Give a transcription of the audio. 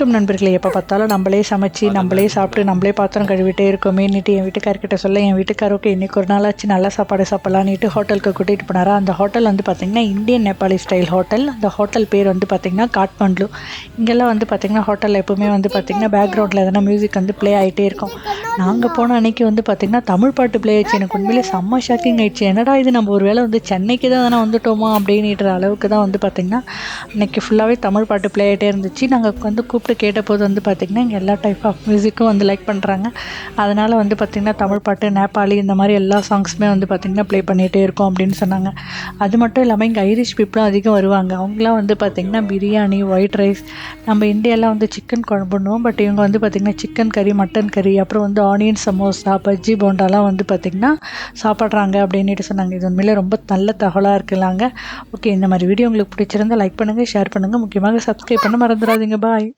வணக்கம் நண்பர்களே. எப்போ பார்த்தாலும் நம்மளே சமைச்சு நம்மளே சாப்பிட்டு நம்மளே பாத்திரம் கழுவிட்டே இருக்கோமே நீட்டு என் வீட்டுக்காரர்கிட்ட சொல்ல என் வீட்டுக்காரருக்கு இன்றைக்கி ஒரு நாளாச்சு நல்ல சாப்பாடு சாப்பிட்லாம் நீட்டு ஹோட்டலுக்கு கூட்டிகிட்டு போனாரா. அந்த ஹோட்டல் வந்து பார்த்திங்கன்னா இந்தியன் நேபாளி ஸ்டைல் ஹோட்டல். அந்த ஹோட்டல் பேர் வந்து பார்த்திங்கன்னா காட்மண்ட்லு இங்கெல்லாம் வந்து பார்த்திங்கன்னா ஹோட்டலில் எப்போவுமே வந்து பார்த்திங்கன்னா பேக்ரவுண்டில் எதனா மியூசிக் வந்து ப்ளே ஆகிட்டே இருக்கும். நாங்கள் போன அன்னைக்கு வந்து பார்த்திங்கன்னா தமிழ் பாட்டு ப்ளே ஆயிடுச்சு. எனக்கு உண்மையிலே செம்ம ஷாக்கிங் ஆயிடுச்சு. என்னடா இது நம்ம ஒரு வேளை வந்து சென்னைக்கு தான் தானே வந்துட்டோமா அப்படின்ற அளவுக்கு தான் வந்து பார்த்திங்கன்னா அன்றைக்கி ஃபுல்லாகவே தமிழ் பாட்டு ப்ளே ஆகிட்டே இருந்துச்சு. நாங்கள் வந்து கூப்பிட்டு கேட்டபோது வந்து பார்த்திங்கன்னா இங்கே எல்லா டைப் ஆஃப் மியூசிக்கும் வந்து லைக் பண்ணுறாங்க அதனால் வந்து பார்த்திங்கன்னா தமிழ் பாட்டு நேபாளி இந்த மாதிரி எல்லா சாங்ஸுமே வந்து பார்த்திங்கன்னா ப்ளே பண்ணிகிட்டே இருக்கோம் அப்படின்னு சொன்னாங்க. அது மட்டும் இல்லாமல் இங்கே ஐரிஷ் பீப்புளும் அதிகம் வருவாங்க. அவங்களாம் வந்து பார்த்திங்கன்னா பிரியாணி ஒயிட் ரைஸ் நம்ம இந்தியாலாம் வந்து சிக்கன் குழம்புன்னுவோம். பட் இவங்க வந்து பார்த்திங்கன்னா சிக்கன் கறி மட்டன் கறி அப்புறம் வந்து ஆனியன் சமோசா பஜ்ஜி போண்டாலாம் வந்து பார்த்திங்கன்னா சாப்பிட்றாங்க அப்படின்ட்டு சொன்னாங்க. இது உண்மையிலே ரொம்ப நல்ல தகவலாக இருக்குல்லாங்க ஓகே இந்த மாதிரி வீடியோ உங்களுக்கு பிடிச்சிருந்தா லைக் பண்ணுங்கள் ஷேர் பண்ணுங்கள் முக்கியமாக சப்ஸ்கிரைப் பண்ண மறந்துடாதீங்க. பாய்